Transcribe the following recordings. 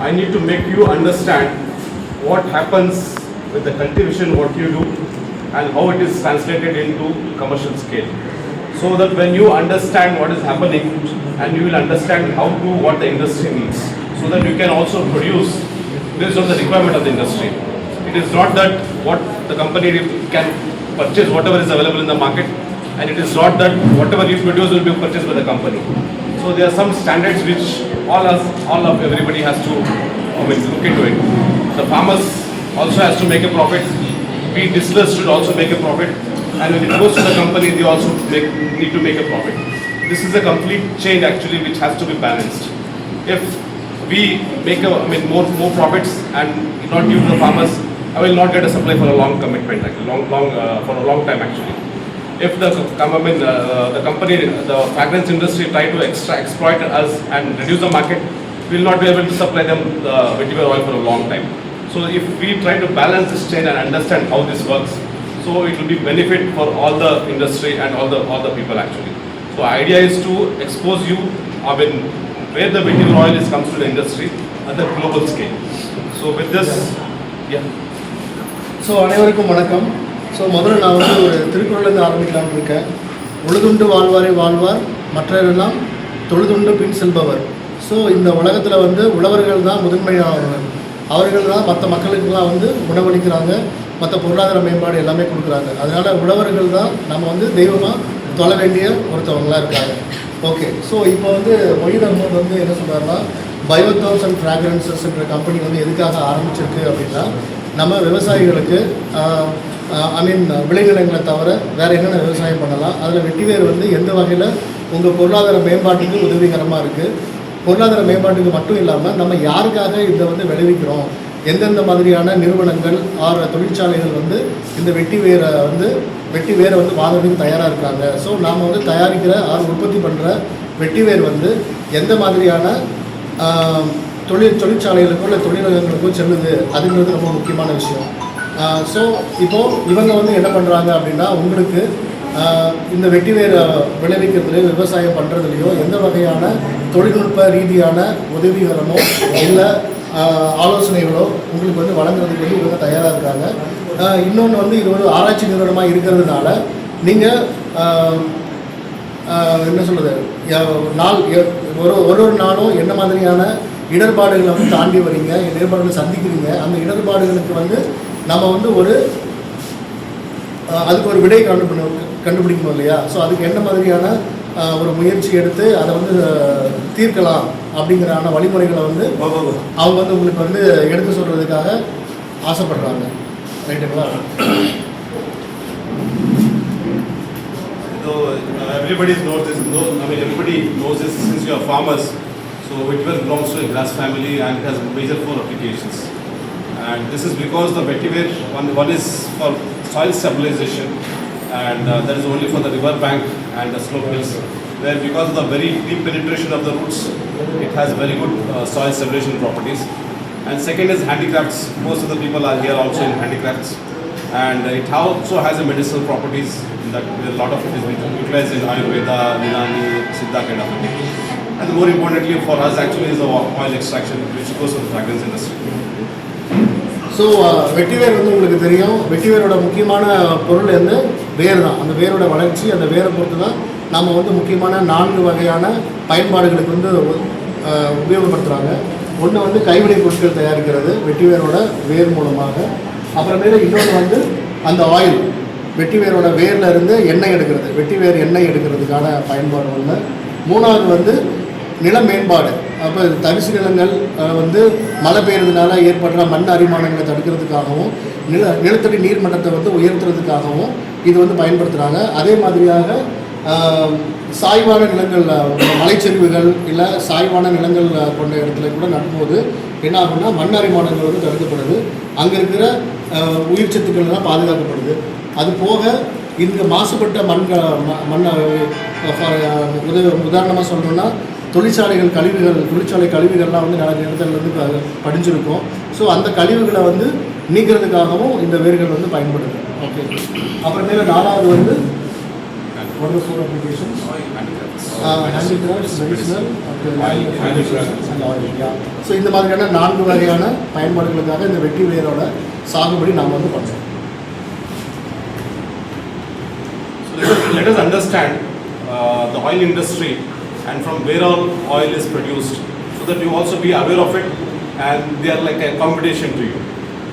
I need to make you understand what happens with the cultivation, what you do, and how it is translated into commercial scale. So that when you understand what is happening, and you will understand how to what the industry needs, so that you can also produce based on the requirement of the industry. It is not that what the company can purchase whatever is available in the market, and it is not that whatever you produce will be purchased by the company. So there are some standards which all us, all of everybody has to, I mean, look into it. The farmers also has to make a profit. We distillers should also make a profit, and when it goes to the company, they also make, need to make a profit. This is a complete chain actually which has to be balanced. If we make a, I mean, more more profits and not give to the farmers, I will not get a supply for a long commitment, like long long uh, for a long time actually if the com- I mean, uh, the company, the fragrance industry try to extra exploit us and reduce the market, we will not be able to supply them the vetiver oil for a long time. So if we try to balance this chain and understand how this works, so it will be benefit for all the industry and all the all the people actually. So idea is to expose you, I mean, where the vetiver oil is comes to the industry at the global scale. So with this, yeah. So அனைவருக்கும் வணக்கம் so முதல்ல நான் வந்து ஒரு திருக்குறள்லேருந்து ஆரம்பிக்கலாம்னு இருக்கேன். உழுதுண்டு வாழ்வாரே வாழ்வார் மற்றவரெல்லாம் தொழுதுண்டு பின் செல்பவர். So இந்த உலகத்தில் வந்து உழவர்கள் தான் முதன்மையானவர்கள். அவர்கள் தான் மற்ற மக்களுக்கெல்லாம் வந்து உணவளிக்கிறாங்க மற்ற பொருளாதார மேம்பாடு எல்லாமே கொடுக்குறாங்க. அதனால் உழவர்கள் தான் நம்ம வந்து தெய்வமாக தொழ வேண்டிய ஒருத்தவங்களாக இருக்காங்க. ஓகே ஸோ இப்போ வந்து மொழி அஹமத் வந்து என்ன சொல்கிறாருன்னா பயோதாப்ஸ் அண்ட் ஃப்ராக்ரன்சஸ்ன்ற கம்பெனி வந்து எதுக்காக ஆரம்பிச்சிருக்கு அப்படின்னா நம்ம விவசாயிகளுக்கு ஐ மீன் விளைநிலங்களை தவிர வேறு என்னென்ன விவசாயம் பண்ணலாம்? அதில் வெட்டிவேர் வந்து எந்த வகையில் உங்கள் பொருளாதார மேம்பாட்டுக்கு உதவிகரமாக இருக்குது பொருளாதார மேம்பாட்டுக்கு மட்டும் இல்லாமல் நம்ம யாருக்காக இதை வந்து விளைவிக்கிறோம்? எந்தெந்த மாதிரியான நிறுவனங்கள் ஆறு தொழிற்சாலைகள் வந்து இந்த வெட்டி வேரை வந்து வெட்டி வேரை வந்து வாங்குறதுக்கு தயாராக இருக்காங்க? ஸோ நாம் வந்து தயாரிக்கிற ஆறு உற்பத்தி பண்ணுற வெட்டி வேர் வந்து எந்த மாதிரியான தொழில் தொழிற்சாலைகளுக்கோ இல்லை தொழிலகங்களுக்கோ செல்லுது? அதுங்கிறது ரொம்ப முக்கியமான விஷயம். ஸோ இப்போது இவங்க வந்து என்ன பண்ணுறாங்க அப்படின்னா உங்களுக்கு இந்த வெட்டி வேர் விளைவிக்கிறதுலையோ விவசாயம் பண்ணுறதுலையோ எந்த வகையான தொழில்நுட்ப ரீதியான உதவிகரமோ இல்லை ஆலோசனைகளோ உங்களுக்கு வந்து வழங்குறதுக்கு வந்து இவங்க தயாராக இருக்காங்க. இன்னொன்று வந்து இது ஒரு ஆராய்ச்சி நிறுவனமாக இருக்கிறதுனால நீங்கள் என்ன சொல்கிறது நாள் ஒரு ஒரு ஒரு நாளும் என்ன மாதிரியான இடர்பாடுகளை வந்து தாண்டி வரீங்க இடர்பாடுகளை சந்திக்கிறீங்க அந்த இடர்பாடுகளுக்கு வந்து நம்ம வந்து ஒரு அதுக்கு ஒரு விடை கண்டுபிடி கண்டுபிடிக்கணும் இல்லையா ஸோ அதுக்கு என்ன மாதிரியான ஒரு முயற்சி எடுத்து அதை வந்து தீர்க்கலாம் அப்படிங்கிறான வழிமுறைகளை வந்து அவங்க வந்து உங்களுக்கு வந்து எடுத்து சொல்கிறதுக்காக ஆசைப்படுறாங்க ரைட்டுங்களா So uh, everybody knows this. Know, I mean, everybody knows this since you are farmers. So vetiver belongs to a grass family and it has major four applications. And this is because the vetiver one, one is for soil stabilization, and uh, that is only for the river bank and the slope hills. Where because of the very deep penetration of the roots, it has very good uh, soil stabilization properties. And second is handicrafts. Most of the people are here also in handicrafts and it also has a medicinal properties that a lot of it is utilized in Ayurveda, Unani, Siddha kind of thing. And more importantly for us actually is the oil extraction which goes to the fragrance industry. So uh, வெட்டிவேர் வந்து உங்களுக்கு தெரியும். வெட்டிவேரோட முக்கியமான பொருள் வந்து வேர் தான். அந்த வேரோட வளர்ச்சி அந்த வேரை பொறுத்து தான் நம்ம வந்து முக்கியமான நான்கு வகையான பயன்பாடுகளுக்கு வந்து உபயோகப்படுத்துகிறாங்க ஒன்று வந்து கைவினை பொருட்கள் தயாரிக்கிறது வெட்டிவேரோட வேர் மூலமாக. அப்புறமேல இன்னொன்று வந்து அந்த ஆயில் வெட்டிவேரோட வேரில் இருந்து எண்ணெய் எடுக்கிறது. வெட்டிவேர் எண்ணெய் எடுக்கிறதுக்கான பயன்பாடு ஒன்று மூணாவது வந்து நில மேம்பாடு. அப்போ தரிசு நிலங்கள் வந்து மழை பெய்யறதுனால ஏற்படுற மண் அரிமானங்களை தடுக்கிறதுக்காகவும் நில நிலத்தடி நீர் மட்டத்தை வந்து உயர்த்துறதுக்காகவும் இது வந்து பயன்படுத்துகிறாங்க அதே மாதிரியாக சாய்வான நிலங்களில் மலைச்சரிவுகள் இல்லை சாய்வான நிலங்கள் கொண்ட இடத்துல கூட நடும்போது என்ன ஆகும்னா மண் அரிமானங்கள் வந்து தடுக்கப்படுது. அங்கே இருக்கிற உயிர் சத்துக்கள் எல்லாம் பாதுகாக்கப்படுது. அது போக இந்த மாசுபட்ட மண்கள் ம- மண் உதவி உதாரணமாக சொல்லணும்னா தொழிற்சாலைகள் கழிவுகள் தொழிற்சாலை கழிவுகள்லாம் வந்து நிறைய இடத்துல வந்து ப- படிஞ்சிருக்கும். ஸோ அந்த கழிவுகளை வந்து நீக்கிறதுக்காகவும் இந்த வேர்கள் வந்து பயன்படுது. ஓகே அப்புறமேல நாலாவது வந்து ஒன் ஃபோர் அப்ளிகேஷன்ஸ் ஸோ இந்த மாதிரியான நான்கு வகையான பயன்பாடுகளுக்காக இந்த வெட்டி வேரோட சாகுபடி நாம் வந்து பண்ணுறோம் let let us, let us understand uh, the oil industry and from where all oil is produced so that you also be aware of it and they are like a competition to you.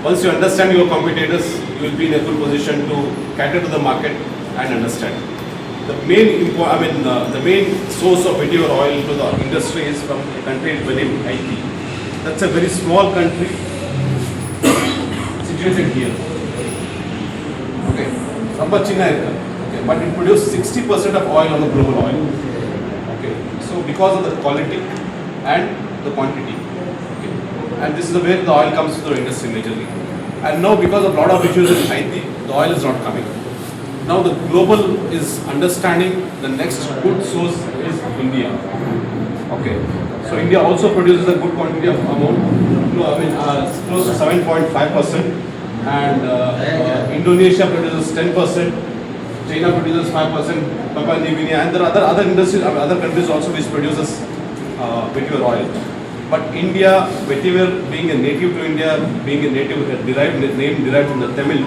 Once you understand your competitors, you will be in a good position to cater to the market and understand. The main, I mean, uh, the main source of vegetable oil to the industry is from a country within Haiti. That's a very small country situated here. Okay, number China, okay, but it produces 60% of oil on the global oil so because of the quality and the quantity. Okay. And this is the way the oil comes to the industry majorly. And now because of a lot of issues in Haiti the oil is not coming. Now the global is understanding the next good source is India. Okay. So India also produces a good quantity of amount. No, I mean uh, close to 7.5 percent. And uh, uh, Indonesia produces 10 percent China produces 5%, Papua New Guinea, and there are other, other industries, other countries also which produces uh, vetiver oil. But India, vetiver being a native to India, being a native derived name derived from the Tamil,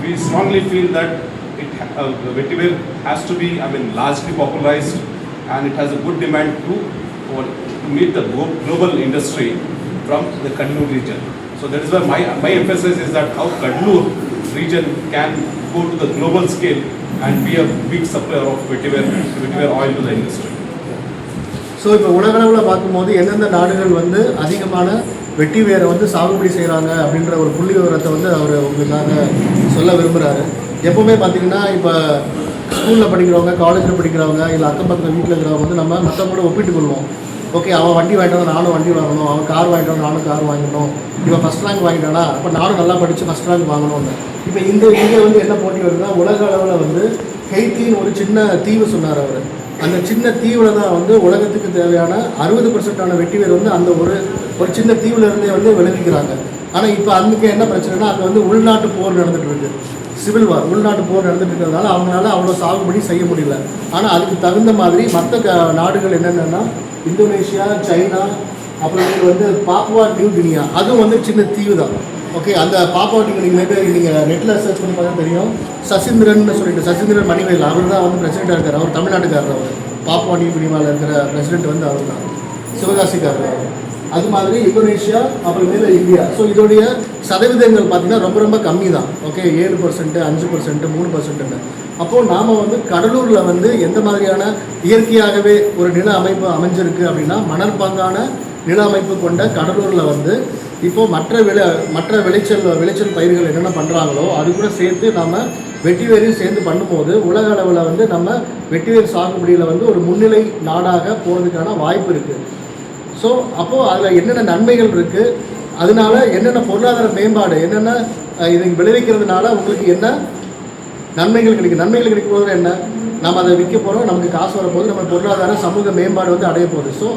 we strongly feel that it uh, vetiver has to be, I mean, largely popularized, and it has a good demand to, for, to meet the global industry from the Kannur region. So that is why my, my emphasis is that how Kannur region can go to the global scale and be a big supplier of vetiver, vetiver oil to the industry. So இப்போ உலகளவில் பார்க்கும்போது எந்தெந்த நாடுகள் வந்து அதிகமான வெட்டி வேரை வந்து சாகுபடி செய்கிறாங்க அப்படின்ற ஒரு புள்ளி விவரத்தை வந்து அவர் உங்களுக்காக சொல்ல விரும்புகிறாரு எப்போவுமே பார்த்தீங்கன்னா இப்போ ஸ்கூலில் படிக்கிறவங்க காலேஜில் படிக்கிறவங்க இல்லை அக்கம் பக்கத்தில் வீட்டில் இருக்கிறவங்க வந்து நம்ம மற்றவங்களோட ஒப்பிட்டு கொள்வோம். ஓகே அவன் வண்டி வாங்கிட்டு வந்து நானும் வண்டி வாங்கணும் அவன் கார் வாங்கிட்டு வந்து நானும் கார் வாங்கணும். இவன் ஃபஸ்ட் ரேங்க் வாங்கிட்டானா? அப்போ நானும் நல்லா படித்து ஃபஸ்ட் ரேங்க் வாங்கணும்னு. இப்போ இந்த இங்கே வந்து என்ன போட்டி வருதுன்னா உலக அளவில் வந்து ஹெய்த்தின்னு ஒரு சின்ன தீவு சொன்னார் அவர். அந்த சின்ன தீவில் தான் வந்து உலகத்துக்கு தேவையான அறுபது பர்சன்டான வெட்டி வேர் வந்து அந்த ஒரு ஒரு சின்ன தீவுல இருந்தே வந்து விளைவிக்கிறாங்க. ஆனால் இப்போ அன்றைக்கி என்ன பிரச்சனைனா அங்கே வந்து உள்நாட்டு போர் நடந்துகிட்டு இருக்குது சிவில் வார் உள்நாட்டு போர் நடந்துட்டு இருக்கிறதுனால அவங்களால அவ்வளோ சாகுபடி செய்ய முடியல. ஆனால் அதுக்கு தகுந்த மாதிரி மற்ற க நாடுகள் என்னென்னா இந்தோனேஷியா சைனா அப்புறம் வந்து பாப்புவா நியூ கினியா. அதுவும் வந்து சின்ன தீவு தான். ஓகே அந்த பாப்பா நீங்கள் மேபி நீங்கள் நெட்டில் சர்ச் பண்ணி பார்த்தா தெரியும். சசீந்திரன் சொல்லிட்டு சசீந்திரன் மணிவேல் அவர் தான் வந்து பிரசிடெண்ட்டாக இருக்கார். அவர் தமிழ்நாட்டுக்காரர் அவர். பாப்பா நியூ கினியாவில் இருக்கிற பிரசிடென்ட் வந்து அவர் தான். சிவகாசிக்காரர் அவர். அது மாதிரி இந்தோனேஷியா அப்புறமேல இந்தியா. ஸோ இதோடைய சதவீதங்கள் பார்த்தீங்கன்னா ரொம்ப ரொம்ப கம்மி தான் ஓகே ஏழு பர்சன்ட்டு அஞ்சு பர்சன்ட்டு மூணு பர்சன்ட்னு அப்போது நாம் வந்து கடலூரில் வந்து எந்த மாதிரியான இயற்கையாகவே ஒரு நில அமைப்பு அமைஞ்சிருக்கு அப்படின்னா மணற்பாங்கான நில அமைப்பு கொண்ட கடலூரில் வந்து இப்போது மற்ற விளை மற்ற விளைச்சல் விளைச்சல் பயிர்கள் என்னென்ன பண்ணுறாங்களோ அது கூட சேர்த்து நம்ம வெட்டிவேரையும் சேர்ந்து பண்ணும்போது உலக அளவில் வந்து நம்ம வெட்டிவேர் சாகுபடியில் வந்து ஒரு முன்னிலை நாடாக போகிறதுக்கான வாய்ப்பு இருக்குது ஸோ அப்போது அதில் என்னென்ன நன்மைகள் இருக்குது அதனால என்னென்ன பொருளாதார மேம்பாடு என்னென்ன இதை விளைவிக்கிறதுனால உங்களுக்கு என்ன நன்மைகள் கிடைக்கும்? நன்மைகள் கிடைக்கும் போது என்ன? நம்ம அதை விற்க போகிறோம் நமக்கு காசு வரப்போகுது நம்ம பொருளாதார சமூக மேம்பாடு வந்து அடைய போகுது. ஸோ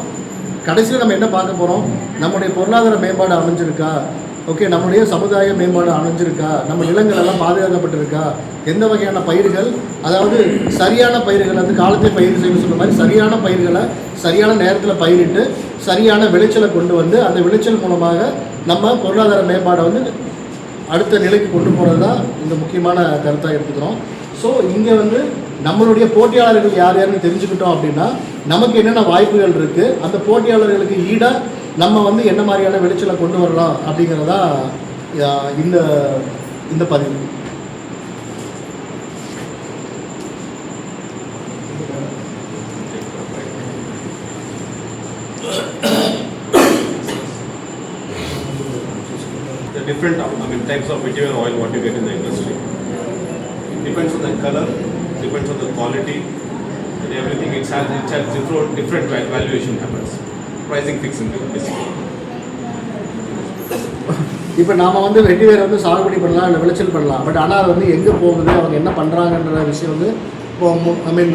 கடைசியில் நம்ம என்ன பார்க்க போகிறோம் நம்முடைய பொருளாதார மேம்பாடு அமைஞ்சிருக்கா? ஓகே நம்முடைய சமுதாய மேம்பாடு அமைஞ்சிருக்கா? நம்ம நிலங்கள் எல்லாம் பாதுகாக்கப்பட்டிருக்கா? எந்த வகையான பயிர்கள்? அதாவது சரியான பயிர்கள் அந்த காலத்தை பயிர் செய்ய சொல்ற மாதிரி சரியான பயிர்களை சரியான நேரத்தில் பயிரிட்டு சரியான விளைச்சலை கொண்டு வந்து அந்த விளைச்சல் மூலமாக நம்ம பொருளாதார மேம்பாடை வந்து அடுத்த நிலைக்கு கொண்டு போகிறது தான் இந்த முக்கியமான கருத்தாக எடுத்துக்கிறோம். ஸோ இங்கே வந்து நம்மளுடைய போட்டியாளர்கள் யார் யாருன்னு தெரிஞ்சுக்கிட்டோம் அப்படின்னா நமக்கு என்னென்ன வாய்ப்புகள் இருக்குது அந்த போட்டியாளர்களுக்கு ஈடாக நம்ம வந்து என்ன மாதிரியான விளைச்சலை கொண்டு வரலாம் அப்படிங்கிறதா ஆஹ், இந்த இந்த பதிவு The different, I mean, types of vetiver oil what you get in the industry. It depends on the color, depends on the quality, and everything. It has, it has different, different val- valuation happens. Pricing fixing இப்போ நாம வந்து வெட்டி வேறு வந்து சாகுபடி பண்ணலாம் இல்லை விளைச்சல் பண்ணலாம். பட் ஆனால் அது வந்து எங்கே போகுது அவங்க என்ன பண்ணுறாங்கன்ற விஷயம் வந்து இப்போ ஐ மீன்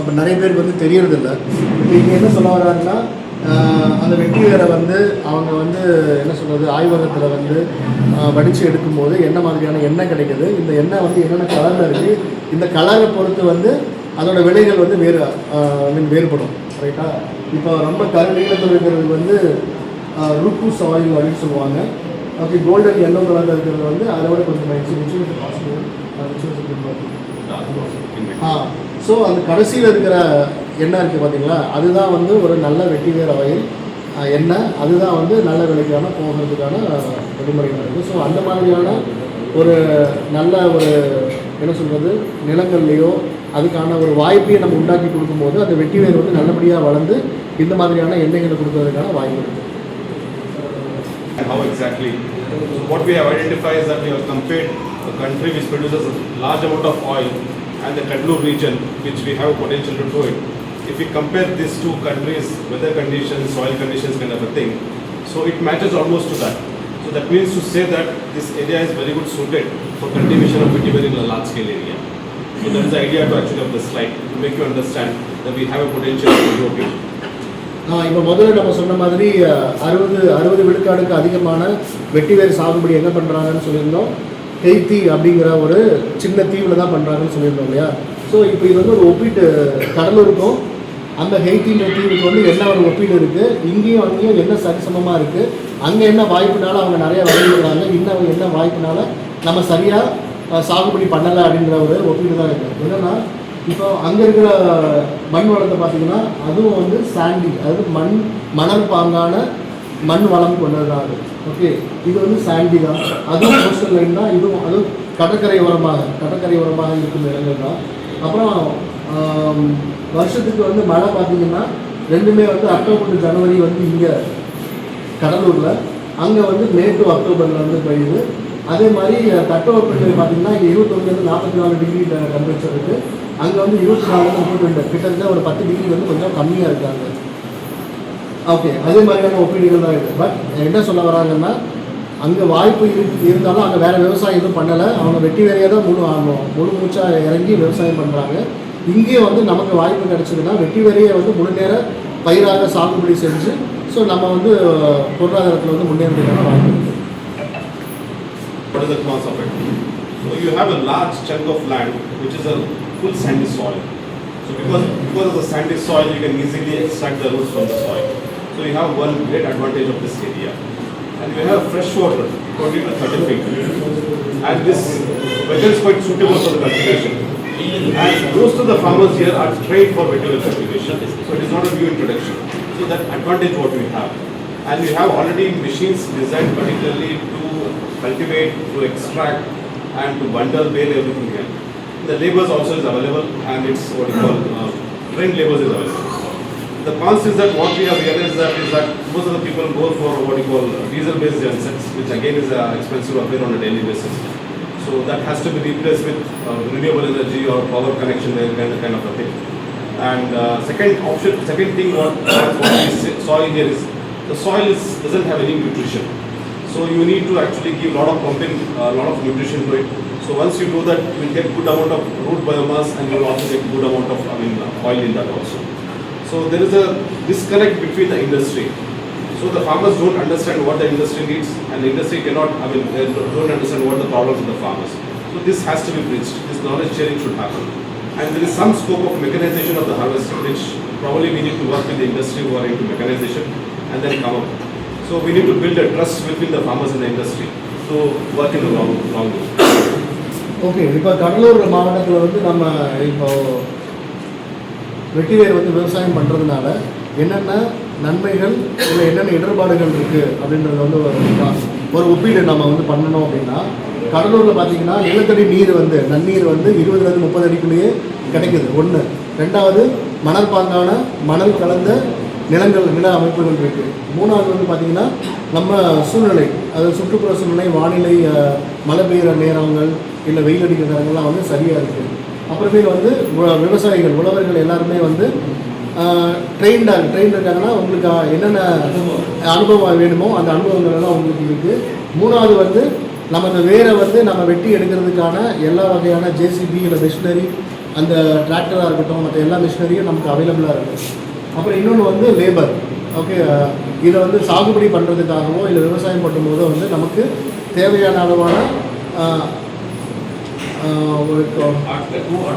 இப்போ நிறைய பேருக்கு வந்து தெரியறதில்ல. இப்போ இங்கே என்ன சொல்ல வர்றாருன்னா அந்த வெட்டி வேரை வந்து அவங்க வந்து என்ன சொல்கிறது ஆய்வகத்தில் வந்து வடித்து எடுக்கும்போது என்ன மாதிரியான எண்ணெய் கிடைக்குது இந்த எண்ணெய் வந்து என்னென்ன கலரில் இருக்குது இந்த கலரை பொறுத்து வந்து அதோட விலைகள் வந்து வேறு ஐ மீன் வேறுபடும். ரைட்டாக இப்போ ரொம்ப கருநீளத்தில் இருக்கிறது வந்து ருக்கூஸ் ஆயில் அப்படின்னு சொல்லுவாங்க. ஓகே கோல்டன் எல்லோ கலரில் இருக்கிறது வந்து அதை விட கொஞ்சம் இன்சூரன்ஸ் ஆ ஸோ அந்த கடைசியில் இருக்கிற எண்ணெய் இருக்குது பார்த்தீங்களா அதுதான் வந்து ஒரு நல்ல வெட்டிவேர் ஆயில் எண்ணெய். அதுதான் வந்து நல்ல விலைக்கான போகிறதுக்கான வழிமுறைகள் இருக்குது ஸோ அந்த மாதிரியான ஒரு நல்ல ஒரு என்ன சொல்கிறது நிலங்கள்லேயோ அதுக்கான ஒரு வாய்ப்பையை நம்ம உண்டாக்கி கொடுக்கும்போது அந்த வெட்டிவேர் வந்து நல்லபடியாக வளர்ந்து இந்த மாதிரியான எண்ணெய்களை கொடுக்கறதுக்கான வாய்ப்பு இருக்குது And how exactly? So what we have identified is that we have compared a country which produces a large amount of oil and the Kadlur region which we have potential to do it. If we compare these two countries, weather conditions, soil conditions kind of a thing, so it matches almost to that. So that means to say that this area is very good suited for cultivation of vetiver in a large scale area. So that is the idea to actually of the slide, to make you understand that we have a potential to do it. இப்போ முதல்ல நம்ம சொன்ன மாதிரி அறுபது அறுபது விழுக்காடுக்கு அதிகமான வெட்டிவேர் சாகுபடி என்ன பண்ணுறாங்கன்னு சொல்லியிருந்தோம். ஹெய்த்தி அப்படிங்கிற ஒரு சின்ன தீவில் தான் பண்ணுறாங்கன்னு சொல்லியிருந்தோம் இல்லையா? ஸோ இப்போ இது வந்து ஒரு ஒப்பீட்டு கடலூருக்கும் அந்த ஹெய்த்தின்ற தீவுக்கு வந்து என்ன ஒரு ஒப்பீடு இருக்குது இங்கேயும் அங்கேயும் என்ன சரிசமமாக இருக்குது அங்கே என்ன வாய்ப்புனால அவங்க நிறையா விளைவிக்கிறாங்க இன்னும் என்ன வாய்ப்புனால நம்ம சரியாக சாகுபடி பண்ணலை அப்படின்ற ஒரு ஒப்பீடு தான் இருக்குது என்னென்னா இப்போ அங்கே இருக்கிற மண் வளத்தை பார்த்தீங்கன்னா அதுவும் வந்து சாண்டி அதாவது மண் மணல் பாங்கான மண் வளம் கொண்டது தான் அது. ஓகே இது வந்து சாண்டி தான். அதுவும் கோஸ்டல் லைன் தான். இதுவும் அதுவும் கடற்கரை உரமாக கடற்கரை உரமாக இருக்கும் இடங்கள் தான். அப்புறம் வருஷத்துக்கு வந்து மழை பார்த்தீங்கன்னா ரெண்டுமே வந்து அக்டோபர் டு ஜனவரி வந்து இங்கே கடலூரில். அங்கே வந்து மே டு அக்டோபரில் வந்து பெய்யுது. அதே மாதிரி தட்பவெப்பநிலை பார்த்தீங்கன்னா இங்கே இருபத்தொன்னுலேருந்து நாற்பத்தி நாலு டிகிரி டெம்பரேச்சர் இருக்குது அங்கே வந்து இருபத்தி நாலுலேருந்து முப்பத்தி ரெண்டு கிட்டத்தட்ட ஒரு பத்து டிகிரி வந்து கொஞ்சம் கம்மியாக இருக்காங்க. ஓகே அதே மாதிரியான ஒப்பீடுகள் தான் இருக்குது பட் என்ன சொல்ல வராங்கன்னா அங்கே வாய்ப்பு இரு- இருந்தாலும் அங்கே வேறு விவசாயம் எதுவும் பண்ணலை. அவங்க வெட்டி வேலையாக தான் முழு ஆகணும் முழு மூச்சாக இறங்கி விவசாயம் பண்ணுறாங்க இங்கேயே வந்து நமக்கு வாய்ப்பு கிடச்சிதுன்னா வெட்டி வேலையை வந்து முழு நேர பயிராக சாகுபடி செஞ்சு ஸோ நம்ம வந்து பொருளாதாரத்தில் வந்து முன்னேறதுக்கான வாய்ப்பு இருக்குது What is the cause of it? So you have a large chunk of land which is a full sandy soil. So because, because of the sandy soil, you can easily extract the roots from the soil. So you have one great advantage of this area. And you have fresh water, 20 to 30 feet. And this weather is quite suitable for the cultivation. And most of the farmers here are trained for vegetable cultivation. So it is not a new introduction. So that advantage what we have. And we have already machines designed particularly to cultivate, to extract, and to bundle, bale everything here. The labor also is available, and it's what you call uh, trained labours is available. The cons is that what we have realized that is that most of the people go for what you call diesel-based gensets, which again is uh, expensive affair on a daily basis. So that has to be replaced with uh, renewable energy or power connection, uh, kind of, kind of a thing. And uh, second option, second thing what, what we saw here is the soil is, doesn't have any nutrition. So you need to actually give a lot of pumping, a lot of nutrition to it. So once you do that, you will get good amount of root biomass and you will also get good amount of, I mean, uh, oil in that also. So there is a disconnect between the industry. So the farmers don't understand what the industry needs and the industry cannot, I mean, they don't understand what the problems of the farmers. So this has to be bridged, this knowledge sharing should happen. And there is some scope of mechanization of the harvest, which probably we need to work with the industry who are into mechanization and then come up. So we need to build a trust within the farmers in the industry. To work in the long, long way. Okay இப்போ கடலூர் மாவட்டத்தில் வந்து நம்ம இப்போ வெட்டிவேர் வந்து விவசாயம் பண்ணுறதுனால என்னென்ன நன்மைகள் இல்லை என்னென்ன இடர்பாடுகள் இருக்குது அப்படின்றத வந்து ஒரு ஒரு ஒப்பீடு நம்ம வந்து பண்ணணும் அப்படின்னா கடலூரில் பார்த்தீங்கன்னா நிலத்தடி நீர் வந்து நன்னீர் வந்து இருபதுலேருந்து முப்பது அடிக்குள்ளேயே கிடைக்குது. ஒன்று ரெண்டாவது மணல் பாங்கான மணல் கலந்த நிலங்கள் நில அமைப்புகள் இருக்குது மூணாவது வந்து பார்த்திங்கன்னா நம்ம சூழ்நிலை அதாவது சுற்றுப்புற சூழ்நிலை வானிலை மழை பெய்கிற நேரங்கள் இல்லை வெயில் அடிக்கிற நேரங்கள்லாம் வந்து சரியாக இருக்குது அப்புறமே வந்து விவசாயிகள் உழவர்கள் எல்லாருமே வந்து ட்ரெயின்டாக ட்ரெயின் இருக்காங்கன்னா உங்களுக்கு என்னென்ன அனுபவம் வேணுமோ அந்த அனுபவங்கள் எல்லாம் உங்களுக்கு இருக்குது மூணாவது வந்து நம்ம அந்த வேரை வந்து நம்ம வெட்டி எடுக்கிறதுக்கான எல்லா வகையான ஜேசிபி இல்லை மிஷினரி அந்த டிராக்டராக இருக்கட்டும் மற்ற எல்லா மிஷினரியும் நமக்கு அவைலபிளாக இருக்குது அப்புறம் இன்னொன்று வந்து லேபர் ஓகே இதை வந்து சாகுபடி பண்ணுறதுக்காகவோ இல்லை விவசாயம் பண்ணும்போதோ வந்து நமக்கு தேவையான அளவான ஒரு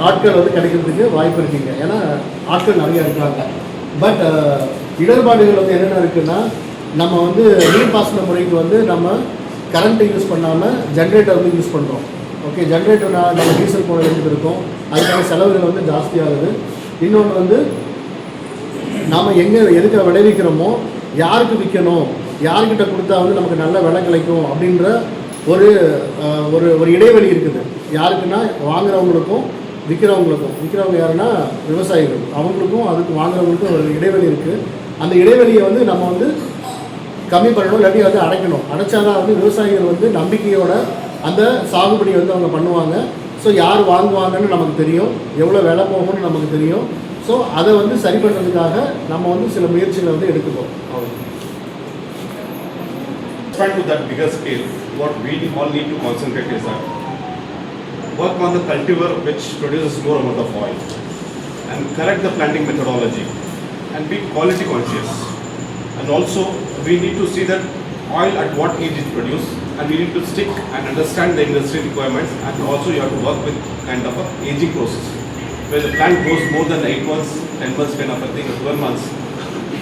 ஆட்கள் வந்து கிடைக்கிறதுக்கு வாய்ப்பு இருக்குங்க. ஏன்னா ஆட்கள் நிறைய இருக்காங்க. பட் இடர்பாடுகள் வந்து என்னென்ன இருக்குன்னா நம்ம வந்து நீர்ப்பாசன முறைக்கு வந்து நம்ம கரண்ட்டை யூஸ் பண்ணாமல் ஜென்ரேட்டர் வந்து யூஸ் பண்ணுறோம் ஓகே ஜென்ரேட்டர் நம்ம டீசல் போட வேண்டியது இருக்கும். அதுக்கான செலவுகள் வந்து ஜாஸ்தியாகுது. இன்னொன்று வந்து நாம் எங்கே எதுக்கு விளைவிக்கிறோமோ யாருக்கு விற்கணும் யார்கிட்ட கொடுத்தா வந்து நமக்கு நல்ல விலை கிடைக்கும் அப்படின்ற ஒரு ஒரு ஒரு இடைவெளி இருக்குது. யாருக்குன்னா வாங்குறவங்களுக்கும் விற்கிறவங்களுக்கும் விற்கிறவங்க யாருன்னா விவசாயிகள். அவங்களுக்கும் அதுக்கு வாங்குறவங்களுக்கும் ஒரு இடைவெளி இருக்குது அந்த இடைவெளியை வந்து நம்ம வந்து கம்மி பண்ணணும் இல்லாட்டி வந்து அடைக்கணும். அடைச்சாதான் வந்து விவசாயிகள் வந்து நம்பிக்கையோட அந்த சாகுபடி வந்து அவங்க பண்ணுவாங்க. ஸோ யார் வாங்குவாங்கன்னு நமக்கு தெரியும். எவ்வளோ விலை போகும்னு நமக்கு தெரியும். ஸோ அதை வந்து சரி பண்ணுறதுக்காக நம்ம வந்து சில முயற்சிகளை வந்து எடுத்துப்போம் அவ்வளோ Expand to that bigger scale, what we all need to concentrate is that work on the cultivar which produces more amount of oil and correct the planting methodology and be quality conscious. And also, we need to see that oil at what age is produced and we need to stick and understand the industry requirements and also you have to work with kind of a aging process. Where the plant goes more than 8 months, 10 months kind of a thing, or 12 months,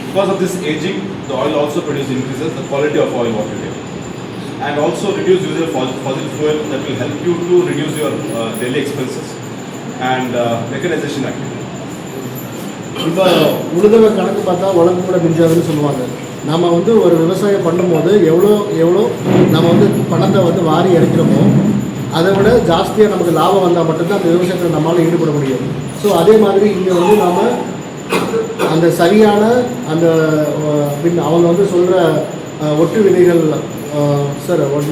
because of this aging, the oil also produces increases the quality of oil what you get. And also reduce use of fossil fuel that will help you to reduce your uh, daily expenses and uh, mechanization activity. இப்போ உழுதவ கணக்கு பார்த்தா உலகம் கூட மிஞ்சாதுன்னு சொல்லுவாங்க நம்ம வந்து ஒரு விவசாயம் பண்ணும்போது எவ்வளோ எவ்வளோ நம்ம வந்து பணத்தை வந்து வாரி இறக்கிறோமோ அதை விட ஜாஸ்தியாக நமக்கு லாபம் வந்தால் மட்டும்தான் அந்த விவசாயத்தில் நம்மளால் ஈடுபட முடியும். ஸோ அதே மாதிரி இங்கே வந்து நாம் அந்த சரியான அந்த பின் அவங்க வந்து சொல்கிற ஒட்டு விதைகள் சார் ஒட்டு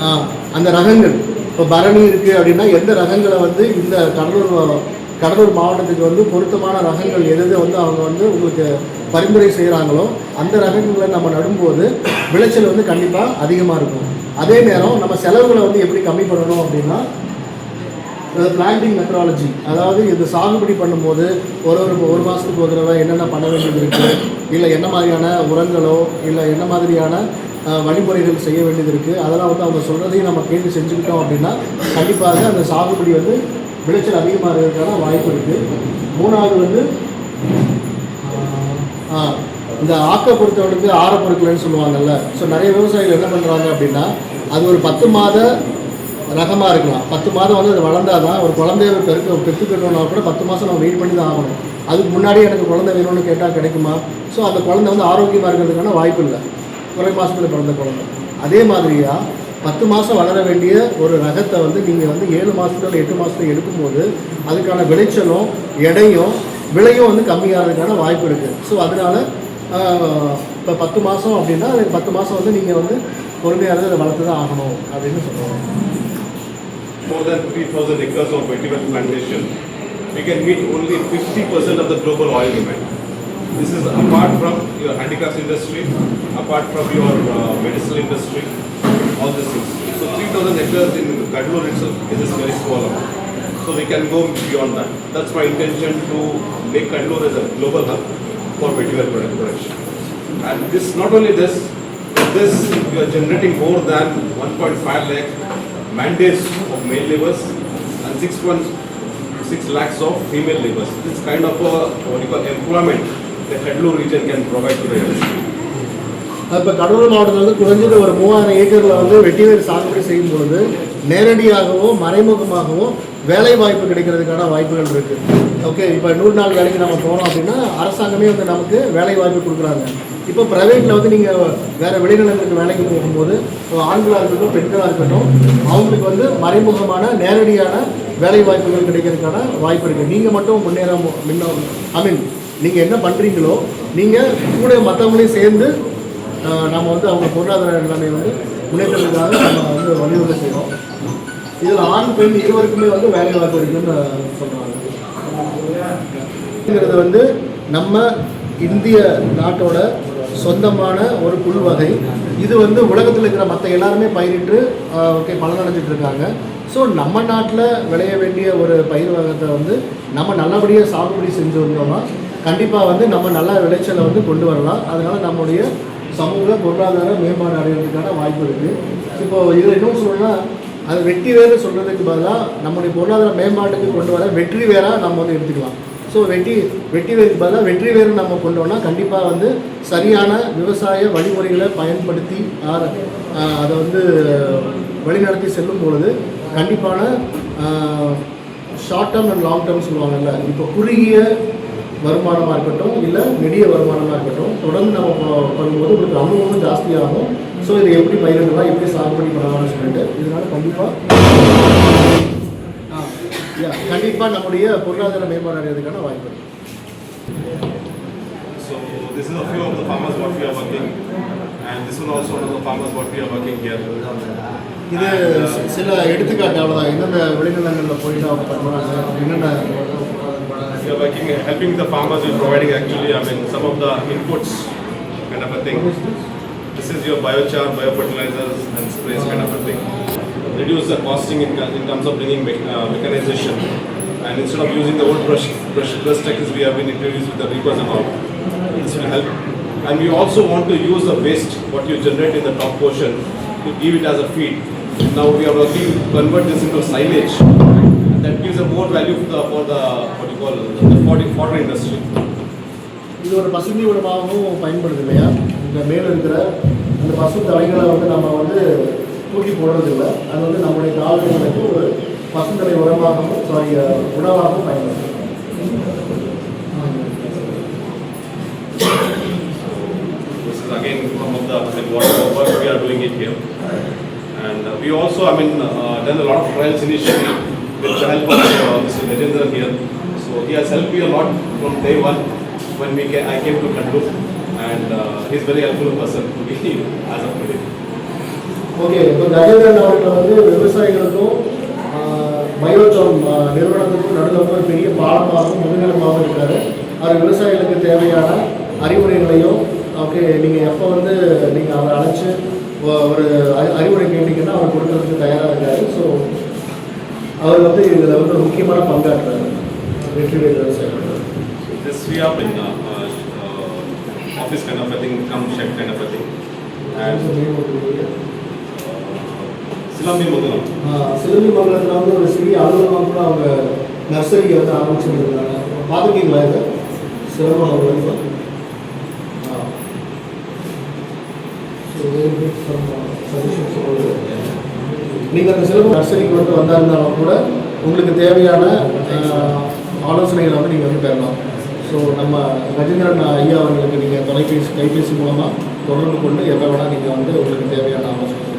ஆ, அந்த ரகங்கள். இப்போ பரணி இருக்குது அப்படின்னா எந்த ரகங்களை வந்து இந்த கடலூர் கடலூர் மாவட்டத்துக்கு வந்து பொருத்தமான ரகங்கள் எது எது வந்து அவங்க வந்து உங்களுக்கு பரிந்துரை செய்கிறாங்களோ அந்த ரகங்களை நம்ம நடும்போது விளைச்சல் வந்து கண்டிப்பாக அதிகமாக இருக்கும். அதே நேரம் நம்ம செலவுகளை வந்து எப்படி கம்மி பண்ணணும் அப்படின்னா பிளான்டிங் மெத்தடாலஜி அதாவது இது சாகுபடி பண்ணும்போது ஒரு ஒரு ஒரு மாதத்துக்கு ஒரு தடவை என்னென்ன பண்ண வேண்டியது இருக்குது இல்லை என்ன மாதிரியான உரங்களோ இல்லை என்ன மாதிரியான வழிமுறைகள் செய்ய வேண்டியது இருக்குது அதெல்லாம் வந்து அவங்க சொல்கிறதையும் நம்ம கேட்டு செஞ்சுக்கிட்டோம் அப்படின்னா கண்டிப்பாக அந்த சாகுபடி வந்து விளைச்சல் அதிகமாக இருக்கிறதுக்கான வாய்ப்பு இருக்குது மூணாவது வந்து இந்த ஆக்க பொறுத்தவனுக்கு ஆற பொருட்கள்னு சொல்லுவாங்கல்ல. ஸோ நிறைய விவசாயிகள் என்ன பண்ணுறாங்க அப்படின்னா அது ஒரு பத்து மாத ரகமாக இருக்கலாம். பத்து மாதம் வந்து அது வளர்ந்தாதான் ஒரு குழந்தைய பெருக்க பெற்றுக்கணும்னா கூட பத்து மாதம் நம்ம வெயிட் பண்ணி தான் ஆகணும். அதுக்கு முன்னாடி எனக்கு குழந்தை வேணும்னு கேட்டால் கிடைக்குமா? ஸோ அந்த குழந்தை வந்து ஆரோக்கியமாக இருக்கிறதுக்கான வாய்ப்பு இல்லை. குறை மாதத்தில் பிறந்த குழந்தை. அதே மாதிரியா பத்து மாதம் வளர வேண்டிய ஒரு ரகத்தை வந்து நீங்கள் வந்து ஏழு மாதத்துல எட்டு மாதத்துல எடுக்கும்போது அதுக்கான விளைச்சலும் எடையும் விலையும் வந்து கம்மியாகிறதுக்கான வாய்ப்பு இருக்குது ஸோ அதனால இப்போ பத்து மாதம் அப்படின்னா அதுக்கு பத்து மாதம் வந்து நீங்கள் வந்து பொறுமையாக இருந்து அதை வளர்த்து தான் ஆகணும் அப்படின்னு சொல்லுவாங்க More than 3,000 acres of vetiver plantation, we can meet only 50% of the global oil demand. This is apart from your handicrafts industry, apart from your uh, medicinal industry, all these things. So 3,000 acres in Kadlur itself is a very small amount. So we can go beyond that. That's my intention to make Kadlur as a global hub For vetiver production. And this, not only this, this you are generating more than 1.5 lakh mandates of male laborers and 6.6 lakhs of female laborers. This kind of a, what you call employment the Kadlur region can provide to the industry. இப்போ கடலூர் மாவட்டத்தில் வந்து குறைஞ்சது ஒரு மூவாயிரம் ஏக்கரில் வந்து வெட்டிவேர் சாகுபடி செய்யும் பொழுது நேரடியாகவோ மறைமுகமாகவோ வேலை வாய்ப்பு கிடைக்கிறதுக்கான வாய்ப்புகள் இருக்குது ஓகே இப்போ நூறு நாள் வேலைக்கு நம்ம போகிறோம் அப்படின்னா அரசாங்கமே வந்து நமக்கு வேலை வாய்ப்பு கொடுக்குறாங்க. இப்போ ப்ரைவேட்டில் வந்து நீங்கள் வேறு வெளிநிலங்களுக்கு வேலைக்கு போகும்போது ஆண்களாக இருக்கட்டும் பெண்களாக இருக்கட்டும் அவங்களுக்கு வந்து மறைமுகமான நேரடியான வேலை வாய்ப்புகள் கிடைக்கிறதுக்கான வாய்ப்பு இருக்குது நீங்கள் மட்டும் முன்னேற முன்னோ ஐ மீன் நீங்கள் என்ன பண்ணுறீங்களோ நீங்கள் கூட மற்றவங்களையும் சேர்ந்து நம்ம வந்து அவங்க பொருளாதார நிலைமை வந்து முன்னேற்றத்துக்காக நம்ம வந்து வழிவகை செய்கிறோம் இதில் ஆண் பெண் இருவருக்குமே வந்து வேலை வாய்ப்பு இருக்குன்னு சொல்கிறாங்க வந்து நம்ம இந்திய நாட்டோட சொந்தமான ஒரு புல் வகை இது வந்து உலகத்தில் இருக்கிற மற்ற எல்லாருமே பயிரிட்டு ஓகே பலனடைஞ்சிட்டு இருக்காங்க ஸோ நம்ம நாட்டில் விளைய வேண்டிய ஒரு பயிர் வகத்தை வந்து நம்ம நல்லபடியாக சாகுபடி செஞ்சு வந்தோம்னா கண்டிப்பாக வந்து நம்ம நல்ல விளைச்சலை வந்து கொண்டு வரலாம். அதனால் நம்முடைய சமூக பொருளாதார மேம்பாடு அடைகிறதுக்கான வாய்ப்பு இருக்குது இப்போது இதில் இன்னும் சொல்லணும்னா அது வெற்றி வேறு சொல்கிறதுக்கு பதிலாக நம்முடைய பொருளாதார மேம்பாட்டுக்கு கொண்டு வர வெற்றி வேறாக நம்ம வந்து எடுத்துக்கலாம். ஸோ வெட்டி வெற்றி வேருக்கு பதிலாக வெற்றி வேறு நம்ம கொண்டு வந்தால் கண்டிப்பாக வந்து சரியான விவசாய வழிமுறைகளை பயன்படுத்தி ஆர- அதை வந்து வழிநடத்தி செல்லும் பொழுது கண்டிப்பான short term and long term சொல்லுவாங்கல்ல இப்போ குறுகிய வருமானமாக இருக்கட்டும் இல்லை நெடிய வருமானமாக இருக்கட்டும் தொடர்ந்து நம்ம பண்ணும்போது உங்களுக்கு அனுபவமும் ஜாஸ்தியாகும். ஸோ இதை எப்படி பயிரிடலாம் எப்படி சாகுபடி பண்ணலாம்னு சொல்லிட்டு இதனால கண்டிப்பாக கண்டிப்பாக நம்முடைய பொருளாதார மேம்பாடு அடைகிறதுக்கான வாய்ப்பு So this is a few of the farmers what we are working, and this is also one of the farmers what we are working here. இது சில எடுத்துக்காட்டு அவ்வளோதான் எந்தெந்த விளைநிலங்களில் போய் அவங்க பண்ணுறாங்க என்னென்ன We are working, helping the farmers in providing actually, I mean, some of the inputs kind of a thing. This is your biochar, biofertilizers and sprays kind of a thing. Reduce the costing in, in terms of bringing me- uh, mechanization. And instead of using the old brush, brush, brush techniques we have been introduced with the reapers and all. This will help. And we also want to use the waste, what you generate in the top portion, to give it as a feed. Now we are working to convert this into silage. And that gives a more value for the, for the what you call, the fodder, fodder industry. இது ஒரு பசுமை உரமாகவும் பயன்படுது இல்லையா இந்த மேலே இருக்கிற அந்த பசு தலைகளை வந்து நம்ம வந்து தூக்கி போடுறதில்ல அது வந்து நம்முடைய கால்நடைகளுக்கு ஒரு பசுந்தலை உரமாகவும் சாரி உணவாகவும் பயன்படுது This is again some of the like, what work we are doing it here. And uh, we also, I mean, uh, done a lot of trials initially with the help of uh, Mr. Rajendra here. So he has helped me a lot from day one when we ca- I came to Kandu. And uh, me as of today. Okay இப்போ கஜேந்திரன் அவர்கள் வந்து விவசாயிகளுக்கும் பயோட்டம் நிறுவனத்துக்கும் நடுவில் ஒரு பெரிய பாலமாகவும் முதுகெலும்பாகவும் இருக்காரு. அவர் விவசாயிகளுக்கு தேவையான அறிவுரைகளையும் ஓகே நீங்கள் எப்போ வந்து நீங்கள் அவரை அழைச்சி ஒரு அறி- அறிவுரை கேட்டீங்கன்னா அவர் கொடுக்கறதுக்கு தயாராக இருக்காரு. ஸோ அவர் வந்து இதில் வந்து முக்கியமான பங்காற்றுறாரு வெற்றி வேறு விவசாயிகள் This we are in uh, uh, uh, office kind of a thing, come shed kind of a thing. And uh, Silami Mudulam. சிலுமி மங்கலத்தில் வந்து ஒரு சிறிய அலுவலகம் கூட அவங்க நர்சரியை வந்து. ஆரம்பிச்சிருந்தாங்க பார்த்துருக்கீங்களா இது சிலம்பம் அலுவலகம். நீங்கள் அந்த சிலம்பம் நர்சரிக்கு வந்து வந்தாருந்தாலும் கூட உங்களுக்கு தேவையான ஆலோசனைகளை வந்து நீங்கள் வந்து பெறலாம். ஸோ நம்ம கஜேந்திரன் ஐயா அவர்களுக்கு நீங்கள் தொலைபேசி கைபேசி மூலமாக தொடர்பு கொண்டு எவ்வளோ வேணால் நீங்கள் வந்து உங்களுக்கு தேவையான ஆலோசனை